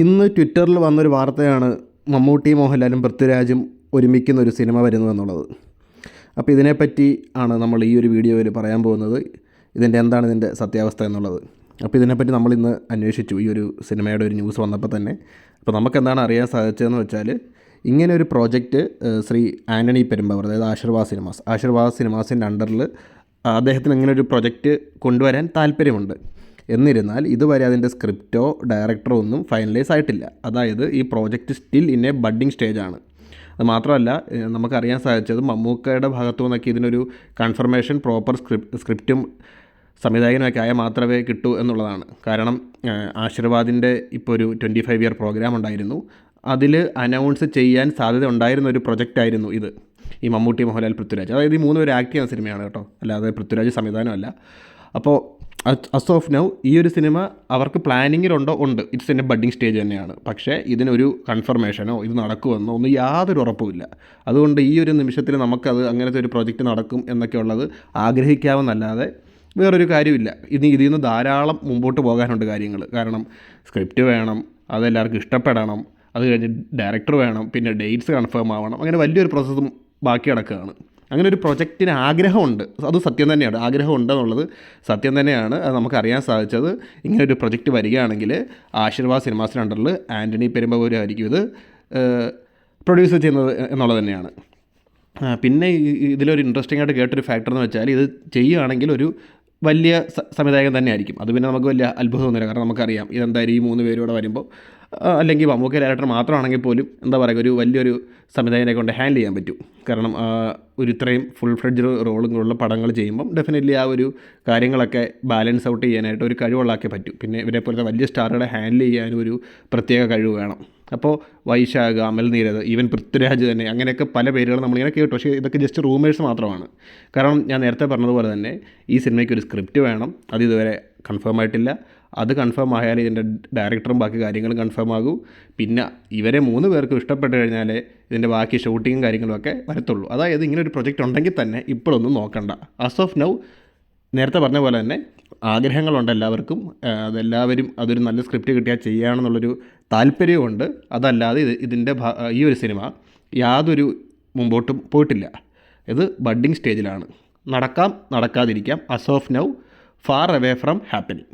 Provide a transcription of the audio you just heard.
ഇന്ന് ട്വിറ്ററിൽ വന്നൊരു വാർത്തയാണ് മമ്മൂട്ടി മോഹൻലാലും പൃഥ്വിരാജും ഒരുമിക്കുന്ന ഒരു സിനിമ വരുന്നു എന്നുള്ളത്. അപ്പോൾ ഇതിനെപ്പറ്റി ആണ് നമ്മൾ ഈ ഒരു വീഡിയോയിൽ പറയാൻ പോകുന്നത്. ഇതിന്റെ എന്താണ് ഇതിന്റെ സത്യാവസ്ഥ എന്നുള്ളത്. അപ്പോൾ ഇതിനെപ്പറ്റി നമ്മൾ ഇന്ന് അന്വേഷിച്ചു ഈ ഒരു സിനിമയുടെ ഒരു ന്യൂസ് വന്നപ്പോൾ തന്നെ. അപ്പോൾ നമുക്ക് എന്താണ് അറിയാൻ സാധിച്ചതെന്ന് വെച്ചാൽ ഇങ്ങനെ ഒരു പ്രോജക്റ്റ് ശ്രീ ആന്റണി പെരുമ്പവർ അതായത് ആശീർവാദ് സിനിമാസ് ആശീർവാദ് സിനിമാസിന്റെ അണ്ടറിൽ അദ്ദേഹത്തിന് ഇങ്ങനെ ഒരു പ്രൊജക്റ്റ് കൊണ്ടുവരാൻ താല്പര്യമുണ്ട്. എന്നിരുന്നാൽ ഇതുവരെ അതിന്റെ സ്ക്രിപ്റ്റോ ഡയറക്ടറോ ഒന്നും ഫൈനലൈസ് ആയിട്ടില്ല. അതായത് ഈ project still in a budding സ്റ്റേജാണ്. അത് മാത്രമല്ല നമുക്കറിയാൻ സാധിച്ചത് മമ്മൂക്കയുടെ ഭാഗത്തു നിന്നൊക്കെ ഇതിനൊരു കൺഫർമേഷൻ പ്രോപ്പർ സ്ക്രിപ്റ്റ് സ്ക്രിപ്റ്റും സംവിധായകനൊക്കെ ആയാൽ മാത്രമേ കിട്ടൂ എന്നുള്ളതാണ്. കാരണം ആശീർവാദിന്റെ ഇപ്പോൾ ഒരു ട്വന്റി ഫൈവ് ഇയർ പ്രോഗ്രാം ഉണ്ടായിരുന്നു. അതിൽ അനൗൺസ് ചെയ്യാൻ സാധ്യത ഉണ്ടായിരുന്ന ഒരു പ്രൊജക്റ്റായിരുന്നു ഇത്. ഈ മമ്മൂട്ടി മോഹൻലാൽ പൃഥ്വിരാജ്. അതായത് ഈ മൂന്ന് പേര് ആക്ട് ചെയ്യുന്ന സിനിമയാണ് കേട്ടോ. അല്ലാതെ പൃഥ്വിരാജ് സംവിധാനമല്ല. അപ്പോൾ അസ് ഓഫ് നൗ ഈ ഒരു സിനിമ അവർക്ക് പ്ലാനിങ്ങിലുണ്ടോ? ഉണ്ട്. ഇറ്റ്സ് എന്റെ ബഡ്ഡിങ് സ്റ്റേജ് തന്നെയാണ്. പക്ഷേ ഇതിനൊരു കൺഫർമേഷനോ ഇത് നടക്കുമെന്നോ ഒന്നും യാതൊരു ഉറപ്പുമില്ല. അതുകൊണ്ട് ഈ ഒരു നിമിഷത്തിൽ നമുക്കത് അങ്ങനത്തെ ഒരു പ്രൊജക്റ്റ് നടക്കും എന്നൊക്കെ ഉള്ളത് ആഗ്രഹിക്കാമെന്നല്ലാതെ വേറൊരു കാര്യമില്ല. ഇനി ഇതിൽ നിന്ന് ധാരാളം മുമ്പോട്ട് പോകാനുണ്ട് കാര്യങ്ങൾ. കാരണം സ്ക്രിപ്റ്റ് വേണം അതെല്ലാവർക്കും ഇഷ്ടപ്പെടണം അത് കഴിഞ്ഞ് ഡയറക്ടർ വേണം പിന്നെ ഡേറ്റ്സ് കൺഫേം ആവണം അങ്ങനെ വലിയൊരു പ്രോസസ്സും ബാക്കി കിടക്കുകയാണ് അങ്ങനെ ഒരു പ്രൊജക്റ്റിന് ആഗ്രഹമുണ്ട്. അത് സത്യം തന്നെയാണ്. ആഗ്രഹം ഉണ്ടെന്നുള്ളത് സത്യം തന്നെയാണ്. അത് നമുക്കറിയാൻ സാധിച്ചത്. ഇങ്ങനെ ഒരു പ്രൊജക്റ്റ് വരികയാണെങ്കിൽ ആശീർവാദ് സിനിമാസിന്റെ അണ്ടറിൽ ആന്റണി പെരുമ്പൂരായിരിക്കും ഇത് പ്രൊഡ്യൂസ് ചെയ്യുന്നത് എന്നുള്ളത് തന്നെയാണ്. പിന്നെ ഇതിലൊരു ഇൻട്രസ്റ്റിംഗ് ആയിട്ട് കേട്ടൊരു ഫാക്ടർ എന്ന് വെച്ചാൽ ഇത് ചെയ്യുകയാണെങ്കിൽ ഒരു വലിയ സംവിധായകൻ തന്നെ ആയിരിക്കും അത് പിന്നെ നമുക്ക് വലിയ അത്ഭുതമൊന്നുമില്ല. കാരണം നമുക്കറിയാം ഇതെന്തായാലും ഈ മൂന്ന് പേരൂടെ വരുമ്പോൾ അല്ലെങ്കിൽ മമ്മൂക്ക ഡയറക്ടർ മാത്രമാണെങ്കിൽ പോലും എന്താ പറയുക ഒരു വലിയൊരു സംവിധായകനെ കൊണ്ട് ഹാൻഡിൽ ചെയ്യാൻ പറ്റും. കാരണം ഒരു ഇത്രയും ഫുൾ ഫ്ലെഡ്ജ് റോളും ഉള്ള പടങ്ങൾ ചെയ്യുമ്പം ഡെഫിനറ്റ്ലി ആ ഒരു കാര്യങ്ങളൊക്കെ ബാലൻസ് ഔട്ട് ചെയ്യാനായിട്ട് ഒരു കഴിവുള്ളാക്കേ പറ്റും. പിന്നെ ഇവരെ പോലത്തെ വലിയ സ്റ്റാറുകളെ ഹാൻഡിൽ ചെയ്യാനും ഒരു പ്രത്യേക കഴിവ് വേണം. അപ്പോൾ വൈശാഖ് അമൽ നീരത് ഈവൻ പൃഥ്വിരാജ് തന്നെ അങ്ങനെയൊക്കെ പല പേരുകൾ നമ്മളിങ്ങനെ കേട്ടു. പക്ഷേ ഇതൊക്കെ ജസ്റ്റ് റൂമേഴ്സ് മാത്രമാണ്. കാരണം ഞാൻ നേരത്തെ പറഞ്ഞതുപോലെ തന്നെ ഈ സിനിമയ്ക്ക് ഒരു സ്ക്രിപ്റ്റ് വേണം. അത് ഇതുവരെ കൺഫേം ആയിട്ടില്ല. അത് കൺഫേം ആയാൽ ഇതിന്റെ ഡയറക്ടറും ബാക്കി കാര്യങ്ങളും കൺഫേം ആകും. പിന്നെ ഇവരെ മൂന്ന് പേർക്കും ഇഷ്ടപ്പെട്ട് കഴിഞ്ഞാൽ ഇതിന്റെ ബാക്കി ഷൂട്ടിങ്ങും കാര്യങ്ങളും ഒക്കെ വരത്തുള്ളൂ. അതായത് ഇങ്ങനെ ഒരു പ്രൊജക്റ്റ് ഉണ്ടെങ്കിൽ തന്നെ ഇപ്പോഴൊന്നും നോക്കണ്ട. ആസ് ഓഫ് നൗ നേരത്തെ പറഞ്ഞ പോലെ തന്നെ ആഗ്രഹങ്ങളുണ്ട് എല്ലാവർക്കും. അതെല്ലാവരും അതൊരു നല്ല സ്ക്രിപ്റ്റ് കിട്ടിയാൽ ചെയ്യാമെന്നുള്ളൊരു താല്പര്യമുണ്ട് അതല്ലാതെ ഇത് ഇതിന്റെ ഈ ഒരു സിനിമ യാതൊരു മുമ്പോട്ടും പോയിട്ടില്ല. ഇത് ബഡ്ഡിങ് സ്റ്റേജിലാണ് നടക്കാം നടക്കാതിരിക്കാം. As of now far away from happening.